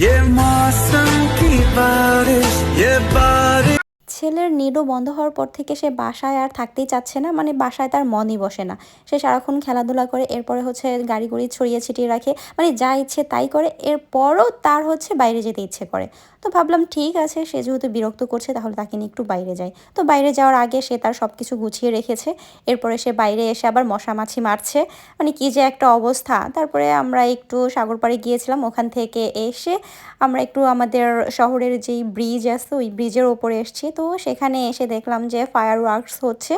ये मौसम की बारिश ये बारिश ছেলের নিডো বন্ধ হওয়ার পর থেকে সে বাসায় আর থাকতেই চাচ্ছে না মানে বাসায় তার মনই বসে না। সে সারাক্ষণ খেলাধুলা করে, এরপরে হচ্ছে গাড়ি গুড়ি ছড়িয়ে ছিটিয়ে রাখে মানে যা ইচ্ছে তাই করে, এরপরও তার হচ্ছে বাইরে যেতে ইচ্ছে করে। তো ভাবলাম ঠিক আছে, সে যেহেতু বিরক্ত করছে, তাহলে তাকে নিয়ে একটু বাইরে যায় তো বাইরে যাওয়ার আগে সে তার সব কিছু গুছিয়ে রেখেছে, এরপরে সে বাইরে এসে আবার মশা মাছি মারছে মানে কি যে একটা অবস্থা। তারপরে আমরা একটু সাগর পাড়ে গিয়েছিলাম, ওখান থেকে এসে আমরা একটু আমাদের শহরের যেই ব্রিজ আছে, ওই ব্রিজের ওপরে এসেছি। তো সেখানে এসে দেখলাম যে ফায়ার ওয়ার্কস হচ্ছে।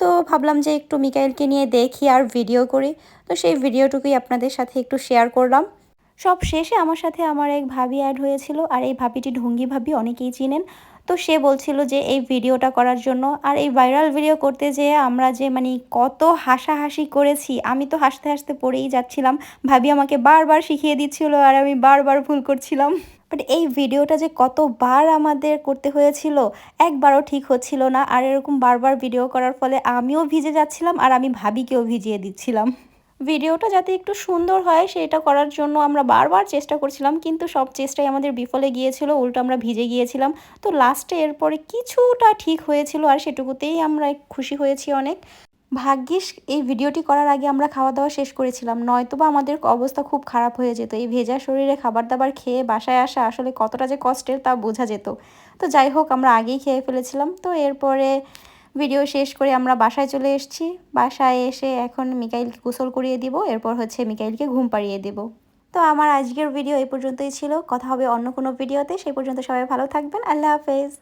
তো ভাবলাম যে একটু মিকাইলকে নিয়ে দেখি আর ভিডিও করি। তো সেই ভিডিওটুকুই আপনাদের সাথে একটু শেয়ার করলাম। সব শেষে আমার সাথে আমার এক ভাবি অ্যাড হয়েছিল আর এই ভাবিটি ঢঙ্গি ভাবি, অনেকেই চিনেন। তো সে বলছিল যে এই ভিডিওটা করার জন্য আর এই ভাইরাল ভিডিও করতে যেয়ে আমরা যে মানে কত হাসাহাসি করেছি, আমি তো হাসতে হাসতে পড়েই যাচ্ছিলাম। ভাবি আমাকে বারবার শিখিয়ে দিচ্ছিল আর আমি বারবার ভুল করছিলাম। বাট এই ভিডিওটা যে কতবার আমাদের করতে হয়েছিল, একবারও ঠিক হচ্ছিল না। আর এরকম বারবার ভিডিও করার ফলে আমিও ভিজে যাচ্ছিলাম আর আমি ভাবিকেও ভিজিয়ে দিচ্ছিলাম। ভিডিওটা যাতে একটু সুন্দর হয়, সেটা করার জন্য আমরা বারবার চেষ্টা করছিলাম, কিন্তু সব চেষ্টাই আমাদের বিফলে গিয়েছিল, উল্টো আমরা ভিজে গিয়েছিলাম। তো লাস্টে এরপরে কিছুটা ঠিক হয়েছিল আর সেটুকুতেই আমরা খুশি হয়েছি অনেক। ভাগ্যিস এই ভিডিওটি করার আগে আমরা খাওয়া দাওয়া শেষ করেছিলাম। নয়তোবা আমাদের অবস্থা খুব খারাপ হয়ে যেত। এই ভেজা শরীরে খাবার দাবার খেয়ে বাসায় আসা আসলে কতটা যে কষ্টের তা বোঝা যেত। তো যাই হোক, আমরা আগেই খেয়ে ফেলেছিলাম। তো এরপরে ভিডিও শেষ করে আমরা বাসায় চলে এসেছি। বাসায় এসে এখন মিকাইলকে গোসল করিয়ে দিব। এরপর হচ্ছে মিকাইলকে ঘুম পাড়িয়ে দেব। তো আমার আজকের ভিডিও এই পর্যন্তই ছিল। কথা হবে অন্য কোনো ভিডিওতে। সেই পর্যন্ত সবাই ভালো থাকবেন। আল্লাহ হাফেজ।